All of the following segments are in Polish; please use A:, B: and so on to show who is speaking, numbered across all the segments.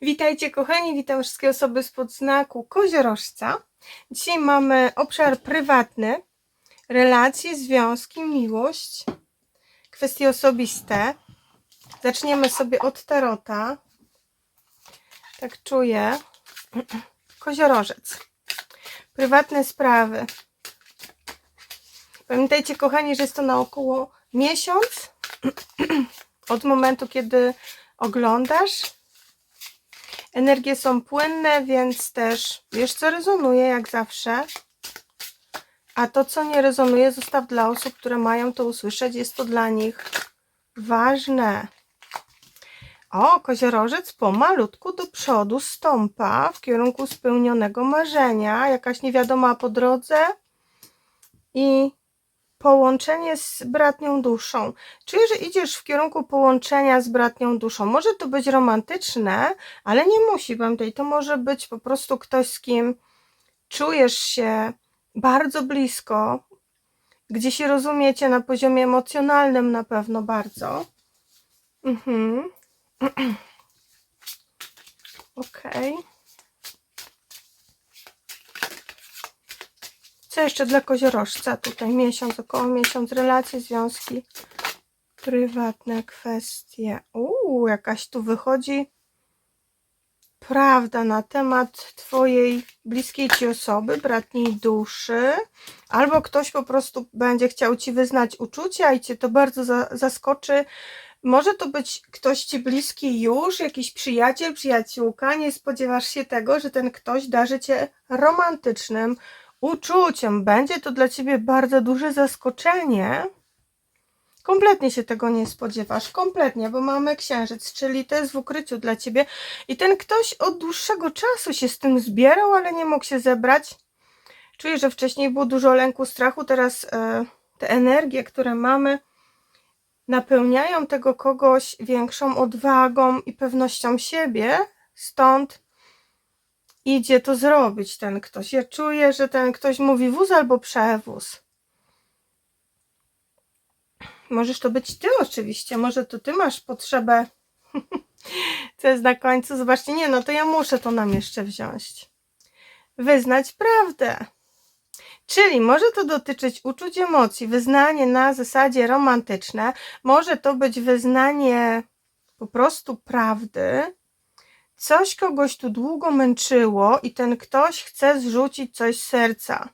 A: Witajcie kochani, witam wszystkie osoby spod znaku koziorożca. Dzisiaj mamy obszar prywatny, relacje, związki, miłość, kwestie osobiste. Zaczniemy sobie od tarota. Tak czuję. Koziorożec. Prywatne sprawy. Pamiętajcie kochani, że jest to na około miesiąc od momentu, kiedy oglądasz Energie są płynne, więc też wiesz, co rezonuje, jak zawsze. A to, co nie rezonuje, zostaw dla osób, które mają to usłyszeć. Jest to dla nich ważne. O, koziorożec pomalutku do przodu stąpa w kierunku spełnionego marzenia. Jakaś niewiadoma po drodze. I połączenie z bratnią duszą. Czuję, że idziesz w kierunku połączenia z bratnią duszą. Może to być romantyczne, ale nie musi, pamiętaj, to może być po prostu ktoś, z kim czujesz się bardzo blisko, gdzie się rozumiecie na poziomie emocjonalnym na pewno bardzo. Mhm. Okej. Okay. Co jeszcze dla koziorożca? Tutaj miesiąc, około miesiąc, relacje, związki, prywatne kwestie. Uuu, jakaś tu wychodzi prawda na temat Twojej bliskiej Ci osoby, bratniej duszy, albo ktoś po prostu będzie chciał Ci wyznać uczucia i Cię to bardzo za zaskoczy. Może to być ktoś Ci bliski już, jakiś przyjaciel, przyjaciółka. Nie spodziewasz się tego, że ten ktoś darzy Cię romantycznym uczuciem. Będzie to dla ciebie bardzo duże zaskoczenie. Kompletnie się tego nie spodziewasz, kompletnie, bo mamy księżyc, czyli to jest w ukryciu dla ciebie. I ten ktoś od dłuższego czasu się z tym zbierał, ale nie mógł się zebrać. Czuję, że wcześniej było dużo lęku, strachu, teraz e, te energie, które mamy, napełniają tego kogoś większą odwagą i pewnością siebie. Stąd idzie to zrobić ten ktoś. Ja czuję, że ten ktoś mówi wóz albo przewóz. Możesz to być ty oczywiście, może to ty masz potrzebę. Co jest na końcu? Zobaczcie, nie, no to ja muszę to nam jeszcze wziąć. Wyznać prawdę. Czyli może to dotyczyć uczuć emocji, wyznanie na zasadzie romantyczne, może to być wyznanie po prostu prawdy, Coś kogoś tu długo męczyło i ten ktoś chce zrzucić coś z serca.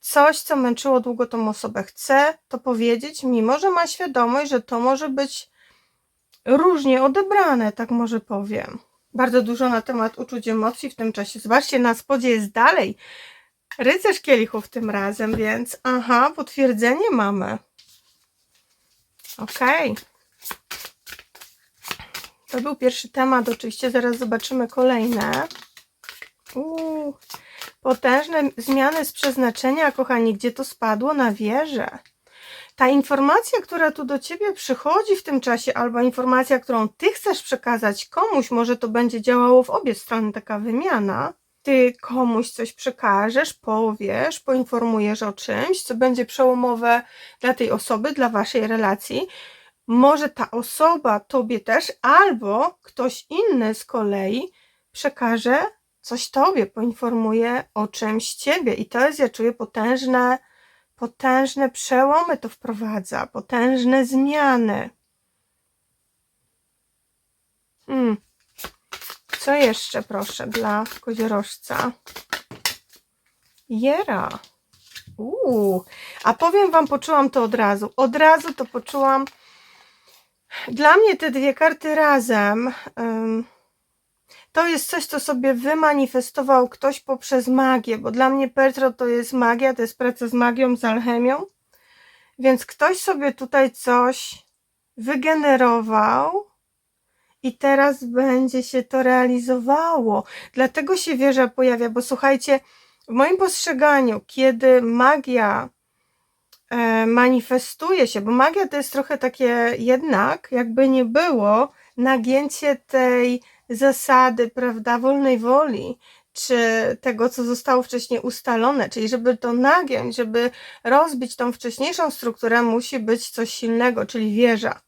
A: Coś, co męczyło długo tą osobę, chce to powiedzieć, mimo że ma świadomość, że to może być różnie odebrane, tak może powiem. Bardzo dużo na temat uczuć emocji w tym czasie. Zobaczcie, na spodzie jest dalej rycerz kielichów tym razem, więc aha, potwierdzenie mamy. Okej. Okay. To był pierwszy temat, oczywiście zaraz zobaczymy kolejne. Uuu, potężne zmiany z przeznaczenia, kochani, gdzie to spadło na wieżę. Ta informacja, która tu do Ciebie przychodzi w tym czasie, albo informacja, którą Ty chcesz przekazać komuś, może to będzie działało w obie strony, taka wymiana. Ty komuś coś przekażesz, powiesz, poinformujesz o czymś, co będzie przełomowe dla tej osoby, dla Waszej relacji może ta osoba tobie też, albo ktoś inny z kolei przekaże coś tobie, poinformuje o czymś ciebie. I to jest, ja czuję, potężne, potężne przełomy to wprowadza, potężne zmiany. Hmm. Co jeszcze, proszę, dla koziorożca? Jera. Uuu, a powiem Wam, poczułam to od razu. Od razu to poczułam dla mnie te dwie karty razem to jest coś, co sobie wymanifestował ktoś poprzez magię, bo dla mnie Petro to jest magia, to jest praca z magią, z alchemią. Więc ktoś sobie tutaj coś wygenerował i teraz będzie się to realizowało. Dlatego się wieża pojawia, bo słuchajcie, w moim postrzeganiu, kiedy magia manifestuje się, bo magia to jest trochę takie jednak, jakby nie było, nagięcie tej zasady, prawda, wolnej woli, czy tego, co zostało wcześniej ustalone, czyli żeby to nagiąć, żeby rozbić tą wcześniejszą strukturę, musi być coś silnego, czyli wieża.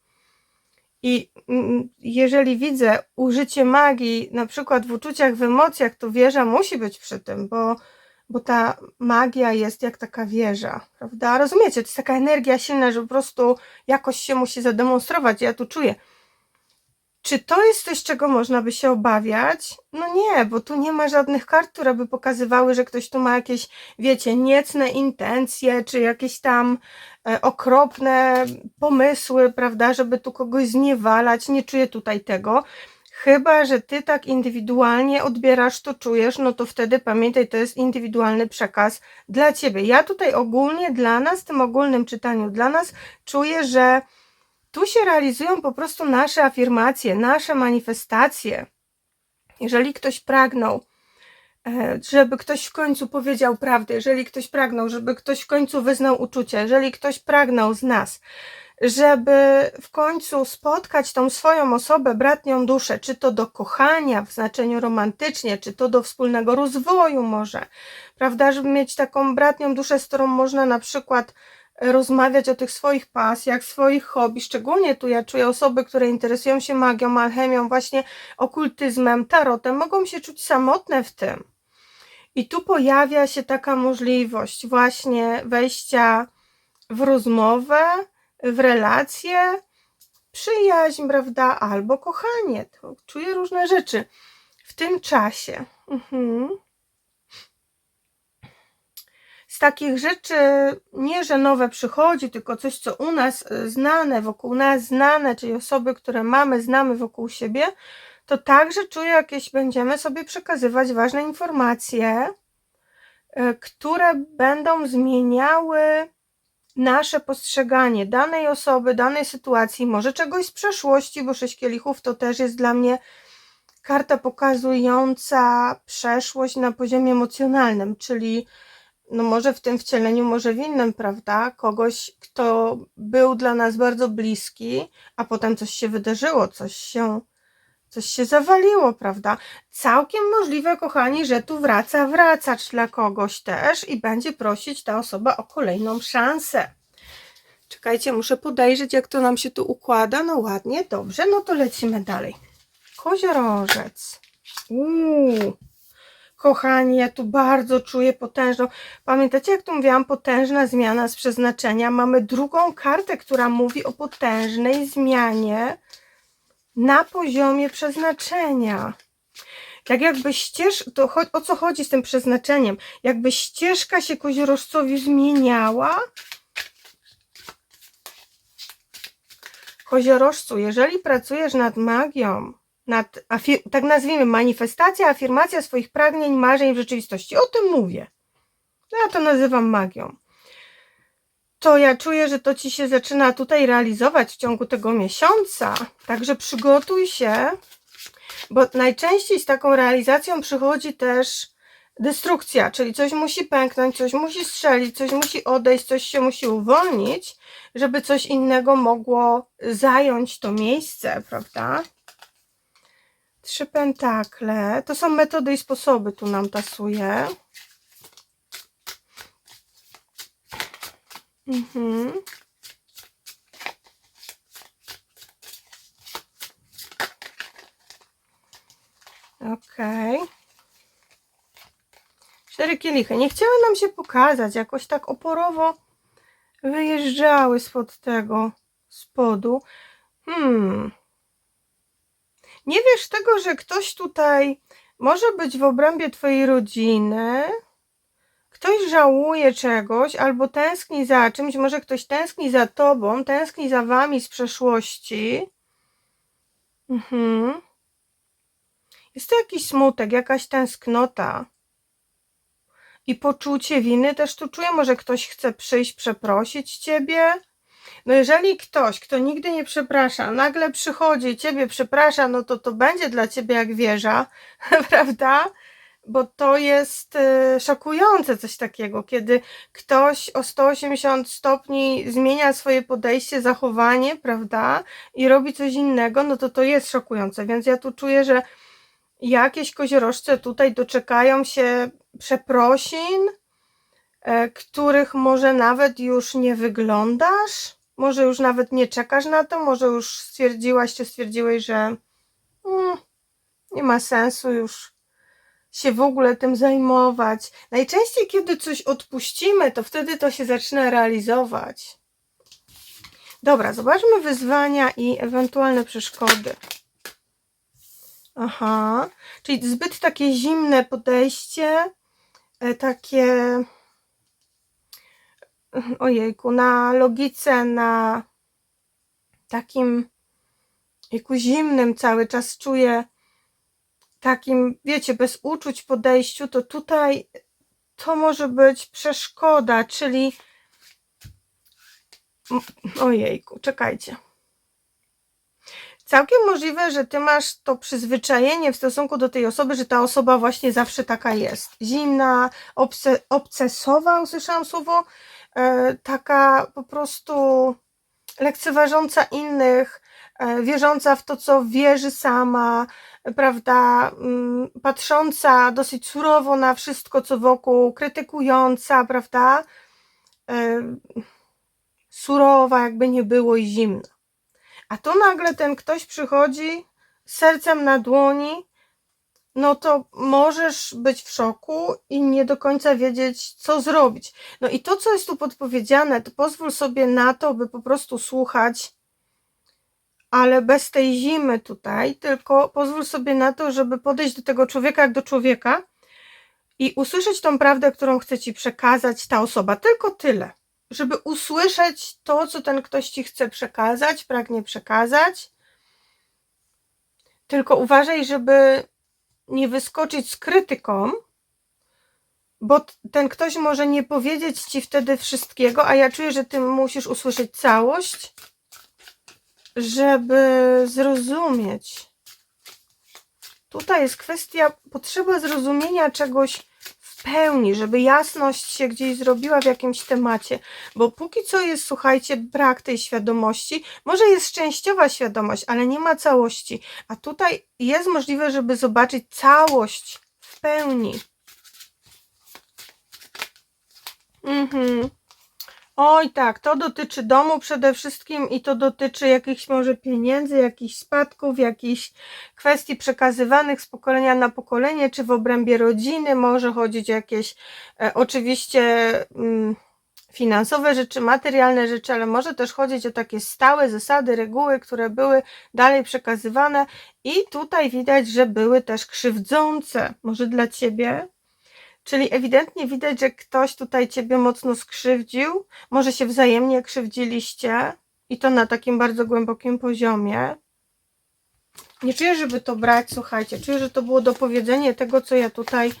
A: I mm, jeżeli widzę użycie magii, na przykład w uczuciach, w emocjach, to wieża musi być przy tym, bo, bo ta magia jest jak taka wieża, prawda? Rozumiecie? To jest taka energia silna, że po prostu jakoś się musi zademonstrować. Ja tu czuję. Czy to jest coś, czego można by się obawiać? No nie, bo tu nie ma żadnych kart, które by pokazywały, że ktoś tu ma jakieś, wiecie, niecne intencje, czy jakieś tam e, okropne pomysły, prawda, żeby tu kogoś zniewalać. Nie czuję tutaj tego. Chyba, że ty tak indywidualnie odbierasz to, czujesz, no to wtedy pamiętaj, to jest indywidualny przekaz dla ciebie. Ja tutaj ogólnie dla nas, w tym ogólnym czytaniu dla nas, czuję, że tu się realizują po prostu nasze afirmacje, nasze manifestacje. Jeżeli ktoś pragnął, e, żeby ktoś w końcu powiedział prawdę, jeżeli ktoś pragnął, żeby ktoś w końcu wyznał uczucie, jeżeli ktoś pragnął z nas, żeby w końcu spotkać tą swoją osobę, bratnią duszę, czy to do kochania w znaczeniu romantycznie, czy to do wspólnego rozwoju może, prawda, żeby mieć taką bratnią duszę, z którą można na przykład rozmawiać o tych swoich pasjach, swoich hobby. Szczególnie tu ja czuję osoby, które interesują się magią, alchemią, właśnie okultyzmem, tarotem, mogą się czuć samotne w tym. I tu pojawia się taka możliwość właśnie wejścia w rozmowę, w relacje, przyjaźń, prawda, albo kochanie. To czuję różne rzeczy w tym czasie. Mhm z takich rzeczy nie, że nowe przychodzi, tylko coś, co u nas e, znane, wokół nas znane, czyli osoby, które mamy, znamy wokół siebie, to także czuję, jakieś będziemy sobie przekazywać ważne informacje, e, które będą zmieniały nasze postrzeganie danej osoby, danej sytuacji, może czegoś z przeszłości, bo sześć kielichów to też jest dla mnie karta pokazująca przeszłość na poziomie emocjonalnym, czyli no może w tym wcieleniu, może w innym, prawda? Kogoś, kto był dla nas bardzo bliski, a potem coś się wydarzyło, coś się, coś się zawaliło, prawda? Całkiem możliwe, kochani, że tu wraca wracacz dla kogoś też i będzie prosić ta osoba o kolejną szansę. Czekajcie, muszę podejrzeć, jak to nam się tu układa. No ładnie, dobrze, no to lecimy dalej. Koziorożec. Uuu. Kochani, ja tu bardzo czuję potężną. Pamiętacie, jak tu mówiłam, potężna zmiana z przeznaczenia? Mamy drugą kartę, która mówi o potężnej zmianie na poziomie przeznaczenia. Tak jakby ścież, to o co chodzi z tym przeznaczeniem? Jakby ścieżka się koziorożcowi zmieniała. Koziorożcu, jeżeli pracujesz nad magią, nad, tak nazwijmy, manifestacja, afirmacja swoich pragnień, marzeń w rzeczywistości. O tym mówię. Ja to nazywam magią. To ja czuję, że to ci się zaczyna tutaj realizować w ciągu tego miesiąca. Także przygotuj się, bo najczęściej z taką realizacją przychodzi też destrukcja, czyli coś musi pęknąć, coś musi strzelić, coś musi odejść, coś się musi uwolnić, żeby coś innego mogło zająć to miejsce, prawda? Trzy pentakle. To są metody i sposoby, tu nam tasuje. Mhm. Okej. Okay. Cztery kielichy. Nie chciały nam się pokazać, jakoś tak oporowo wyjeżdżały spod tego spodu. Hmm. Nie wiesz tego, że ktoś tutaj może być w obrębie Twojej rodziny, ktoś żałuje czegoś albo tęskni za czymś, może ktoś tęskni za Tobą, tęskni za Wami z przeszłości. Mhm. Jest to jakiś smutek, jakaś tęsknota. I poczucie winy też tu czuję. Może ktoś chce przyjść, przeprosić Ciebie no jeżeli ktoś, kto nigdy nie przeprasza, nagle przychodzi i ciebie przeprasza, no to to będzie dla ciebie jak wieża, prawda? Bo to jest y, szokujące coś takiego, kiedy ktoś o 180 stopni zmienia swoje podejście, zachowanie, prawda? I robi coś innego, no to to jest szokujące. Więc ja tu czuję, że jakieś koziorożce tutaj doczekają się przeprosin, e, których może nawet już nie wyglądasz Może już nawet nie czekasz na to, może już stwierdziłaś czy stwierdziłeś, że mm, nie ma sensu już się w ogóle tym zajmować. Najczęściej, kiedy coś odpuścimy, to wtedy to się zaczyna realizować. Dobra, zobaczmy wyzwania i ewentualne przeszkody. Aha, czyli zbyt takie zimne podejście, e, takie ojejku, na logice, na takim jejku zimnym cały czas czuję, takim, wiecie, bez uczuć podejściu, to tutaj to może być przeszkoda, czyli ojejku, czekajcie. Całkiem możliwe, że ty masz to przyzwyczajenie w stosunku do tej osoby, że ta osoba właśnie zawsze taka jest. Zimna, obse obcesowa, usłyszałam słowo, e, taka po prostu lekceważąca innych, e, wierząca w to, co wierzy sama, prawda, mm, patrząca dosyć surowo na wszystko, co wokół, krytykująca, prawda, e, surowa, jakby nie było i zimna. A tu nagle ten ktoś przychodzi sercem na dłoni, no to możesz być w szoku i nie do końca wiedzieć, co zrobić. No i to, co jest tu podpowiedziane, to pozwól sobie na to, by po prostu słuchać, ale bez tej zimy tutaj, tylko pozwól sobie na to, żeby podejść do tego człowieka jak do człowieka i usłyszeć tą prawdę, którą chce ci przekazać ta osoba. Tylko tyle żeby usłyszeć to, co ten ktoś ci chce przekazać, pragnie przekazać. Tylko uważaj, żeby nie wyskoczyć z krytyką, bo ten ktoś może nie powiedzieć ci wtedy wszystkiego, a ja czuję, że ty musisz usłyszeć całość, żeby zrozumieć. Tutaj jest kwestia potrzeba zrozumienia czegoś pełni, żeby jasność się gdzieś zrobiła w jakimś temacie, bo póki co jest, słuchajcie, brak tej świadomości. Może jest częściowa świadomość, ale nie ma całości, a tutaj jest możliwe, żeby zobaczyć całość w pełni. Mhm. Oj tak, to dotyczy domu przede wszystkim i to dotyczy jakichś może pieniędzy, jakichś spadków, jakichś kwestii przekazywanych z pokolenia na pokolenie, czy w obrębie rodziny, może chodzić jakieś e, oczywiście mm, finansowe rzeczy, materialne rzeczy, ale może też chodzić o takie stałe zasady, reguły, które były dalej przekazywane. I tutaj widać, że były też krzywdzące, może dla Ciebie, Czyli ewidentnie widać, że ktoś tutaj ciebie mocno skrzywdził, może się wzajemnie krzywdziliście i to na takim bardzo głębokim poziomie. Nie czuję, żeby to brać, słuchajcie, czuję, że to było dopowiedzenie tego, co ja tutaj,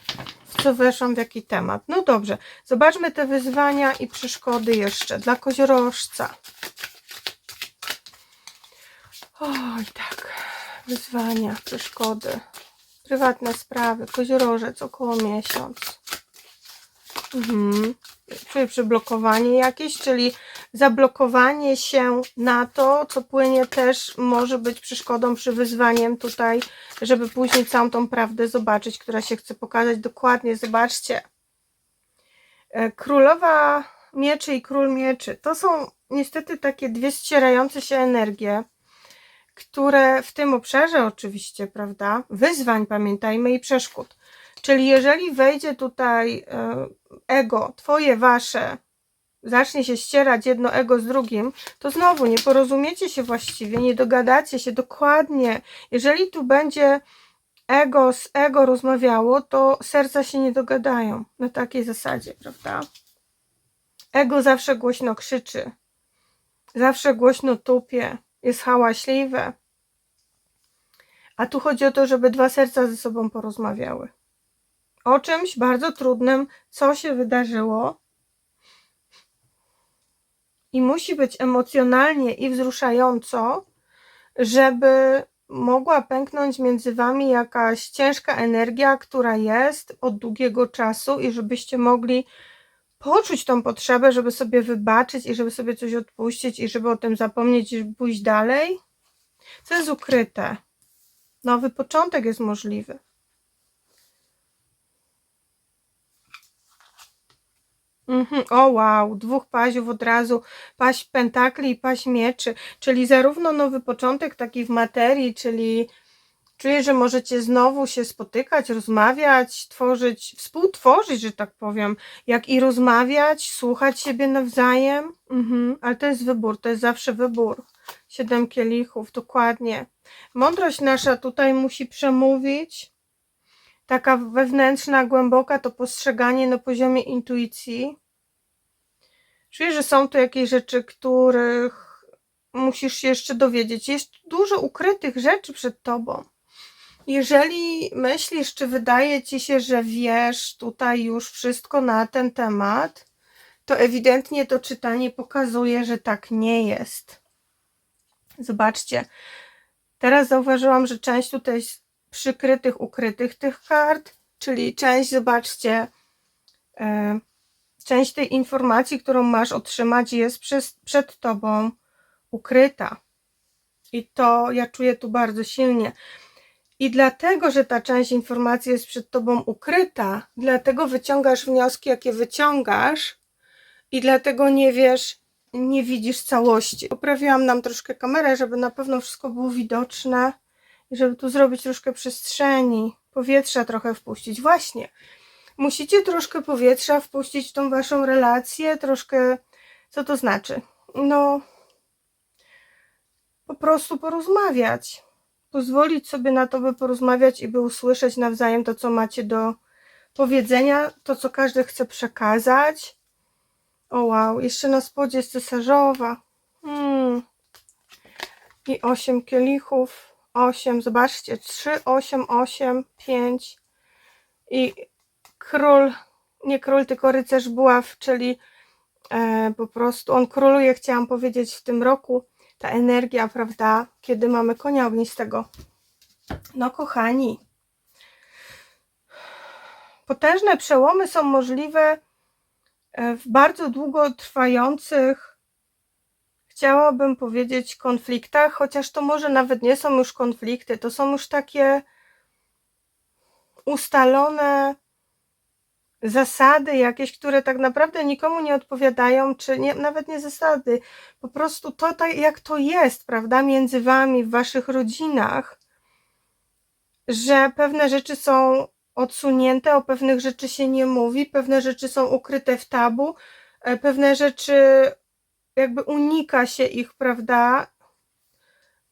A: w co weszłam, w jaki temat. No dobrze, zobaczmy te wyzwania i przeszkody jeszcze dla koziorożca. Oj, tak, wyzwania, przeszkody prywatne sprawy, koziorożec około miesiąc. Mhm. Czyli przyblokowanie jakieś, czyli zablokowanie się na to, co płynie też może być przeszkodą przy wyzwaniem tutaj, żeby później całą tą prawdę zobaczyć, która się chce pokazać dokładnie. Zobaczcie. E, królowa mieczy i król mieczy. To są niestety takie dwie ścierające się energie które w tym obszarze oczywiście, prawda, wyzwań pamiętajmy i przeszkód. Czyli jeżeli wejdzie tutaj e, ego, twoje, wasze, zacznie się ścierać jedno ego z drugim, to znowu nie porozumiecie się właściwie, nie dogadacie się dokładnie. Jeżeli tu będzie ego z ego rozmawiało, to serca się nie dogadają na takiej zasadzie, prawda? Ego zawsze głośno krzyczy, zawsze głośno tupie, jest hałaśliwe. A tu chodzi o to, żeby dwa serca ze sobą porozmawiały. O czymś bardzo trudnym, co się wydarzyło. I musi być emocjonalnie i wzruszająco, żeby mogła pęknąć między wami jakaś ciężka energia, która jest od długiego czasu i żebyście mogli poczuć tą potrzebę, żeby sobie wybaczyć i żeby sobie coś odpuścić i żeby o tym zapomnieć i pójść dalej. Co jest ukryte? Nowy początek jest możliwy. Mhm. O wow, dwóch paziów od razu, paź pentakli i paź mieczy, czyli zarówno nowy początek taki w materii, czyli czuję, że możecie znowu się spotykać, rozmawiać, tworzyć, współtworzyć, że tak powiem, jak i rozmawiać, słuchać siebie nawzajem, mhm. ale to jest wybór, to jest zawsze wybór. Siedem kielichów, dokładnie. Mądrość nasza tutaj musi przemówić, taka wewnętrzna, głęboka, to postrzeganie na poziomie intuicji. Czuję, że są tu jakieś rzeczy, których musisz się jeszcze dowiedzieć. Jest dużo ukrytych rzeczy przed tobą. Jeżeli myślisz, czy wydaje ci się, że wiesz tutaj już wszystko na ten temat, to ewidentnie to czytanie pokazuje, że tak nie jest. Zobaczcie, teraz zauważyłam, że część tutaj przykrytych, ukrytych tych kart, czyli część, zobaczcie, e, część tej informacji, którą masz otrzymać, jest przed tobą ukryta. I to ja czuję tu bardzo silnie. I dlatego, że ta część informacji jest przed tobą ukryta, dlatego wyciągasz wnioski, jakie wyciągasz, i dlatego nie wiesz, nie widzisz całości. Poprawiłam nam troszkę kamerę, żeby na pewno wszystko było widoczne i żeby tu zrobić troszkę przestrzeni, powietrza trochę wpuścić. Właśnie, musicie troszkę powietrza wpuścić w tą waszą relację, troszkę, co to znaczy? No, po prostu porozmawiać. Pozwolić sobie na to, by porozmawiać i by usłyszeć nawzajem to, co macie do powiedzenia, to, co każdy chce przekazać. O wow, jeszcze na spodzie jest cesarzowa. Hmm. I osiem kielichów. 8, zobaczcie, 3, 8, 8, 5 i król, nie król, tylko rycerz buław, czyli e, po prostu on króluje, chciałam powiedzieć, w tym roku. Ta energia, prawda, kiedy mamy konia ognistego. No, kochani, potężne przełomy są możliwe w bardzo długo trwających chciałabym powiedzieć konfliktach, chociaż to może nawet nie są już konflikty, to są już takie ustalone zasady jakieś, które tak naprawdę nikomu nie odpowiadają, czy nie, nawet nie zasady, po prostu to tak jak to jest, prawda, między wami, w waszych rodzinach, że pewne rzeczy są odsunięte, o pewnych rzeczy się nie mówi, pewne rzeczy są ukryte w tabu, e, pewne rzeczy jakby unika się ich, prawda?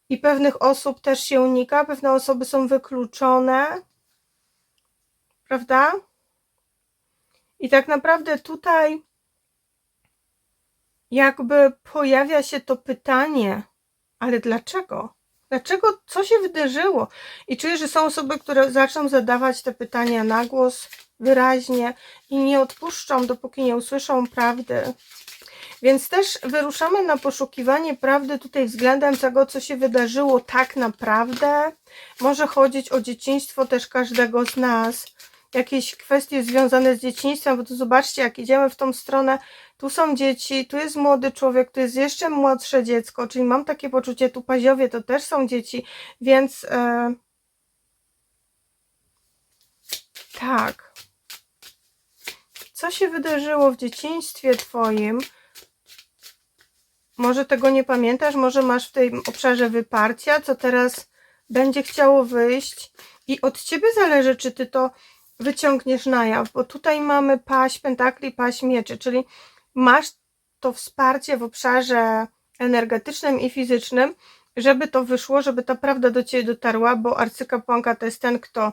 A: I pewnych osób też się unika, pewne osoby są wykluczone, prawda? I tak naprawdę tutaj jakby pojawia się to pytanie, ale dlaczego? Dlaczego, co się wydarzyło? I czuję, że są osoby, które zaczną zadawać te pytania na głos, wyraźnie i nie odpuszczą, dopóki nie usłyszą prawdy. Więc też wyruszamy na poszukiwanie prawdy tutaj względem tego, co się wydarzyło tak naprawdę. Może chodzić o dzieciństwo też każdego z nas. Jakieś kwestie związane z dzieciństwem, bo tu zobaczcie, jak idziemy w tą stronę, tu są dzieci, tu jest młody człowiek, tu jest jeszcze młodsze dziecko, czyli mam takie poczucie, tu paziowie to też są dzieci, więc e, tak. Co się wydarzyło w dzieciństwie Twoim? Może tego nie pamiętasz, może masz w tym obszarze wyparcia, co teraz będzie chciało wyjść? I od ciebie zależy, czy ty to wyciągniesz na jaw, bo tutaj mamy paść pentakli, paść mieczy, czyli masz to wsparcie w obszarze energetycznym i fizycznym, żeby to wyszło, żeby ta prawda do ciebie dotarła, bo arcykapłanka to jest ten, kto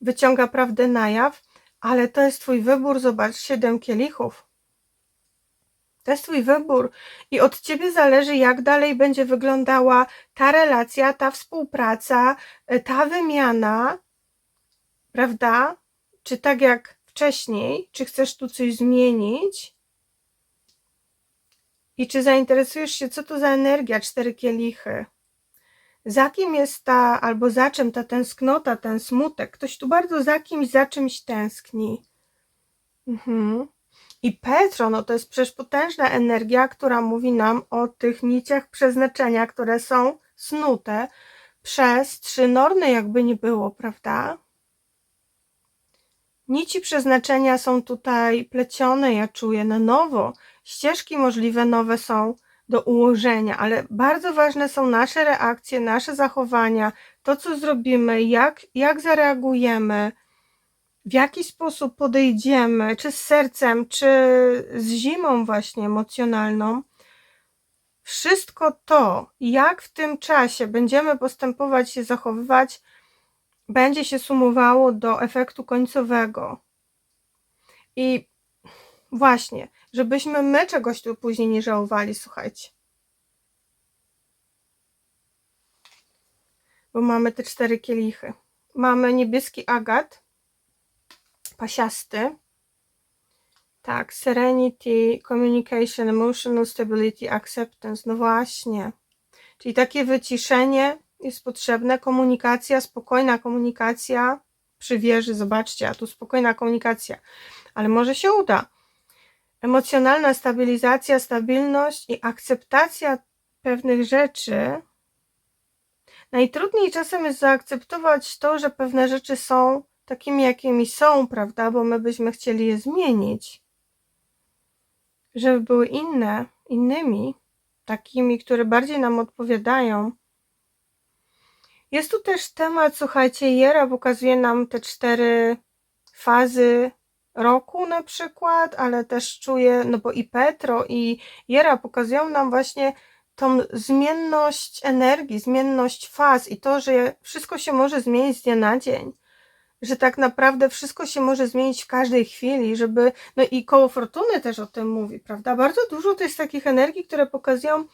A: wyciąga prawdę na jaw, ale to jest twój wybór, zobacz, siedem kielichów. To jest Twój wybór i od Ciebie zależy, jak dalej będzie wyglądała ta relacja, ta współpraca, e, ta wymiana, prawda? Czy tak jak wcześniej, czy chcesz tu coś zmienić? I czy zainteresujesz się, co to za energia, cztery kielichy? Za kim jest ta, albo za czym ta tęsknota, ten smutek? Ktoś tu bardzo za kimś, za czymś tęskni. Mhm. I Petro, no to jest przecież potężna energia, która mówi nam o tych niciach przeznaczenia, które są snute przez trzy norny, jakby nie było, prawda? Nici przeznaczenia są tutaj plecione, ja czuję, na nowo. Ścieżki możliwe nowe są do ułożenia, ale bardzo ważne są nasze reakcje, nasze zachowania, to co zrobimy, jak, jak zareagujemy, w jaki sposób podejdziemy, czy z sercem, czy z zimą właśnie emocjonalną. Wszystko to, jak w tym czasie będziemy postępować, się zachowywać, będzie się sumowało do efektu końcowego. I właśnie, żebyśmy my czegoś tu później nie żałowali, słuchajcie. Bo mamy te cztery kielichy. Mamy niebieski agat, pasiasty. Tak, serenity, communication, emotional stability, acceptance. No właśnie. Czyli takie wyciszenie jest potrzebne, komunikacja, spokojna komunikacja przy wieży, zobaczcie, a tu spokojna komunikacja, ale może się uda. Emocjonalna stabilizacja, stabilność i akceptacja pewnych rzeczy. Najtrudniej czasem jest zaakceptować to, że pewne rzeczy są takimi, jakimi są, prawda? Bo my byśmy chcieli je zmienić, żeby były inne, innymi, takimi, które bardziej nam odpowiadają. Jest tu też temat, słuchajcie, Jera pokazuje nam te cztery fazy roku na przykład, ale też czuję, no bo i Petro i Jera pokazują nam właśnie tą zmienność energii, zmienność faz i to, że wszystko się może zmienić z dnia na dzień. Że tak naprawdę wszystko się może zmienić w każdej chwili, żeby. No i koło fortuny też o tym mówi, prawda? Bardzo dużo to jest takich energii, które pokazują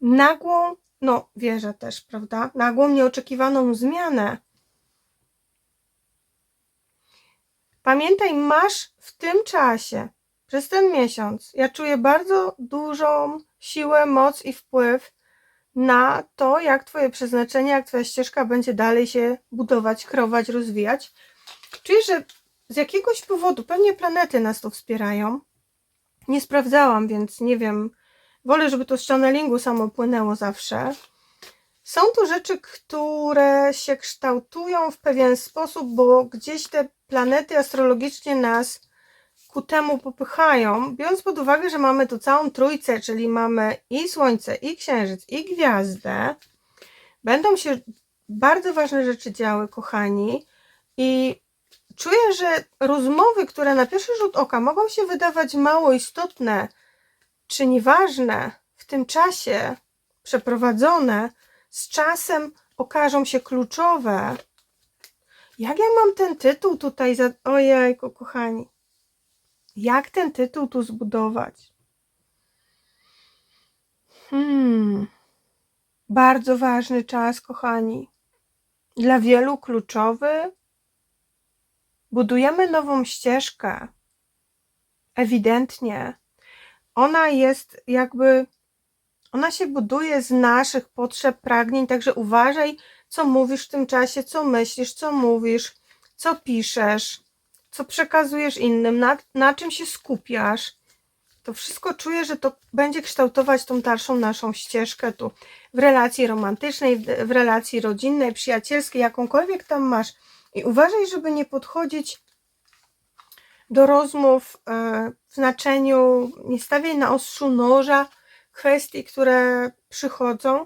A: nagłą no wierzę też, prawda? Nagłą, nieoczekiwaną zmianę. Pamiętaj, masz w tym czasie, przez ten miesiąc, ja czuję bardzo dużą siłę, moc i wpływ na to, jak Twoje przeznaczenie, jak Twoja ścieżka będzie dalej się budować, kreować, rozwijać. Czuję, że z jakiegoś powodu, pewnie planety nas tu wspierają. Nie sprawdzałam, więc nie wiem, Wolę, żeby to z channelingu samo płynęło zawsze. Są to rzeczy, które się kształtują w pewien sposób, bo gdzieś te planety astrologicznie nas ku temu popychają, biorąc pod uwagę, że mamy tu całą trójcę, czyli mamy i Słońce, i Księżyc, i Gwiazdę. Będą się bardzo ważne rzeczy działy, kochani, i czuję, że rozmowy, które na pierwszy rzut oka mogą się wydawać mało istotne, czy nieważne w tym czasie przeprowadzone, z czasem okażą się kluczowe. Jak ja mam ten tytuł tutaj za... Kochani. Jak ten tytuł tu zbudować? Hmm. Bardzo ważny czas, kochani. Dla wielu kluczowy. Budujemy nową ścieżkę. Ewidentnie ona jest jakby, ona się buduje z naszych potrzeb, pragnień, także uważaj, co mówisz w tym czasie, co myślisz, co mówisz, co piszesz, co przekazujesz innym, na, na czym się skupiasz. To wszystko czuję, że to będzie kształtować tą dalszą naszą ścieżkę tu w relacji romantycznej, w, relacji rodzinnej, przyjacielskiej, jakąkolwiek tam masz. I uważaj, żeby nie podchodzić do rozmów e, w znaczeniu nie stawiaj na ostrzu noża kwestii, które przychodzą,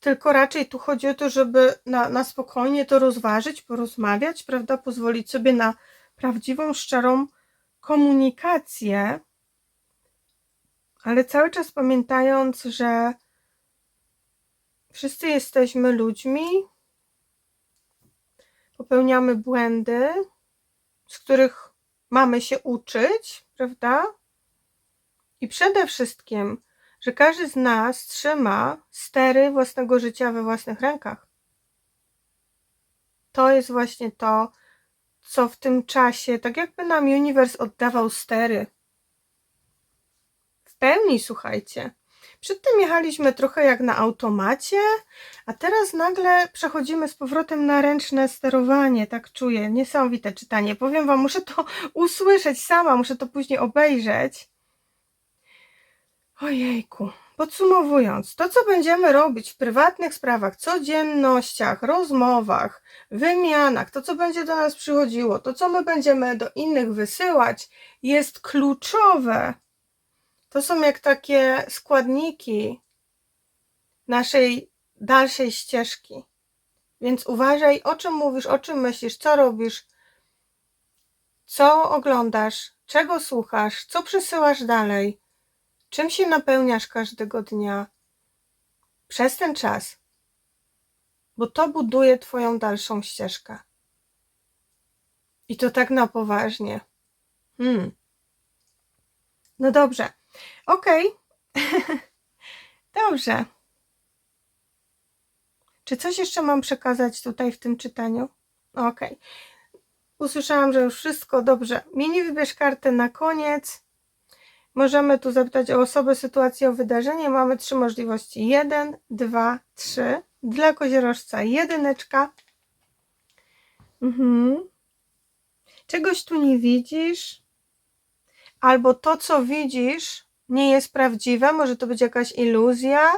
A: tylko raczej tu chodzi o to, żeby na, na spokojnie to rozważyć, porozmawiać, prawda, pozwolić sobie na prawdziwą, szczerą komunikację, ale cały czas pamiętając, że wszyscy jesteśmy ludźmi, popełniamy błędy, z których mamy się uczyć, prawda? I przede wszystkim, że każdy z nas trzyma stery własnego życia we własnych rękach. To jest właśnie to, co w tym czasie, tak jakby nam uniwers oddawał stery. W pełni, słuchajcie. Przedtem jechaliśmy trochę jak na automacie, a teraz nagle przechodzimy z powrotem na ręczne sterowanie. Tak czuję. Niesamowite czytanie. Powiem Wam, muszę to usłyszeć sama, muszę to później obejrzeć. Ojejku. Podsumowując, to co będziemy robić w prywatnych sprawach, codziennościach, rozmowach, wymianach, to co będzie do nas przychodziło, to co my będziemy do innych wysyłać, jest kluczowe. To są jak takie składniki naszej dalszej ścieżki. Więc uważaj, o czym mówisz, o czym myślisz, co robisz, co oglądasz, czego słuchasz, co przesyłasz dalej, czym się napełniasz każdego dnia przez ten czas, bo to buduje Twoją dalszą ścieżkę. I to tak na poważnie. Hmm. No dobrze. Okej. dobrze. Czy coś jeszcze mam przekazać tutaj w tym czytaniu? Okej. Usłyszałam, że już wszystko dobrze. Mini wybierz kartę na koniec. Możemy tu zapytać o osobę, sytuację, o wydarzenie. Mamy trzy możliwości. Jeden, dwa, trzy. Dla koziorożca jedyneczka. Mhm. Czegoś tu nie widzisz? Albo to, co widzisz, nie jest prawdziwe. Może to być jakaś iluzja.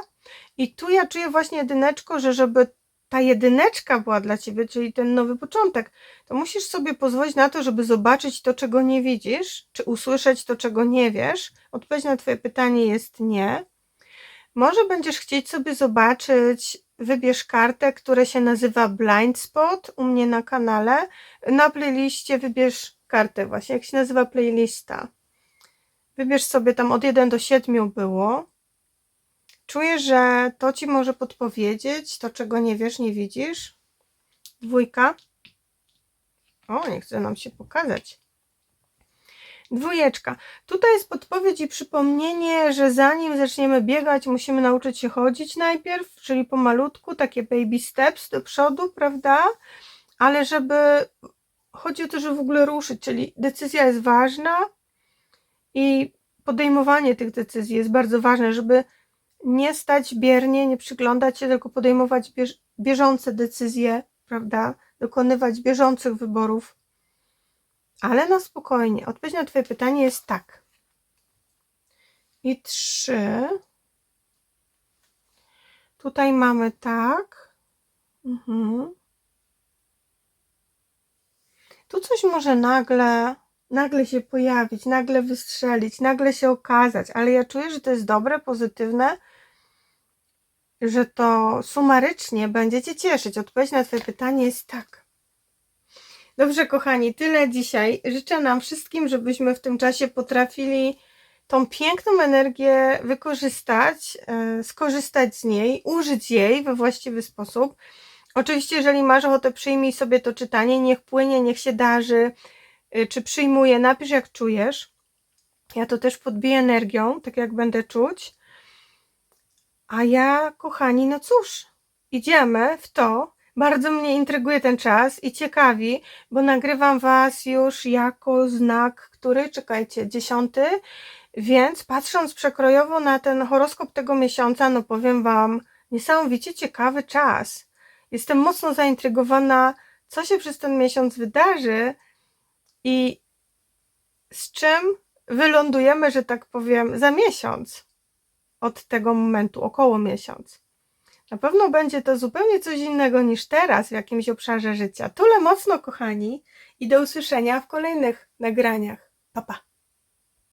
A: I tu ja czuję właśnie jedyneczko, że żeby ta jedyneczka była dla ciebie, czyli ten nowy początek, to musisz sobie pozwolić na to, żeby zobaczyć to, czego nie widzisz, czy usłyszeć to, czego nie wiesz. Odpowiedź na Twoje pytanie jest nie. Może będziesz chcieć sobie zobaczyć, wybierz kartę, która się nazywa Blind Spot u mnie na kanale. Na playliście wybierz kartę, właśnie jak się nazywa playlista. Wybierz sobie tam od 1 do 7 było. Czuję, że to ci może podpowiedzieć to, czego nie wiesz, nie widzisz. Dwójka. O, nie chce nam się pokazać. Dwójeczka. Tutaj jest podpowiedź i przypomnienie, że zanim zaczniemy biegać, musimy nauczyć się chodzić najpierw, czyli pomalutku, takie baby steps do przodu, prawda? Ale żeby chodzi o to, żeby w ogóle ruszyć, czyli decyzja jest ważna i podejmowanie tych decyzji jest bardzo ważne, żeby nie stać biernie, nie przyglądać się, tylko podejmować bież bieżące decyzje, prawda? Dokonywać bieżących wyborów. Ale na spokojnie. Odpowiedź na Twoje pytanie jest tak. I trzy. Tutaj mamy tak. Mhm. Tu coś może nagle, nagle się pojawić, nagle wystrzelić, nagle się okazać, ale ja czuję, że to jest dobre, pozytywne że to sumarycznie będzie Cię cieszyć. Odpowiedź na Twoje pytanie jest tak. Dobrze, kochani, tyle dzisiaj. Życzę nam wszystkim, żebyśmy w tym czasie potrafili tą piękną energię wykorzystać, yy, skorzystać z niej, użyć jej we właściwy sposób. Oczywiście, jeżeli masz ochotę, przyjmij sobie to czytanie, niech płynie, niech się darzy, yy, czy przyjmuje, napisz jak czujesz. Ja to też podbiję energią, tak jak będę czuć. A ja, kochani, no cóż, idziemy w to. Bardzo mnie intryguje ten czas i ciekawi, bo nagrywam Was już jako znak, który, czekajcie, dziesiąty, więc patrząc przekrojowo na ten horoskop tego miesiąca, no powiem Wam, niesamowicie ciekawy czas. Jestem mocno zaintrygowana, co się przez ten miesiąc wydarzy i z czym wylądujemy, że tak powiem, za miesiąc od tego momentu, około miesiąc. Na pewno będzie to zupełnie coś innego niż teraz w jakimś obszarze życia. Tyle mocno, kochani, i do usłyszenia w kolejnych nagraniach. Pa, pa.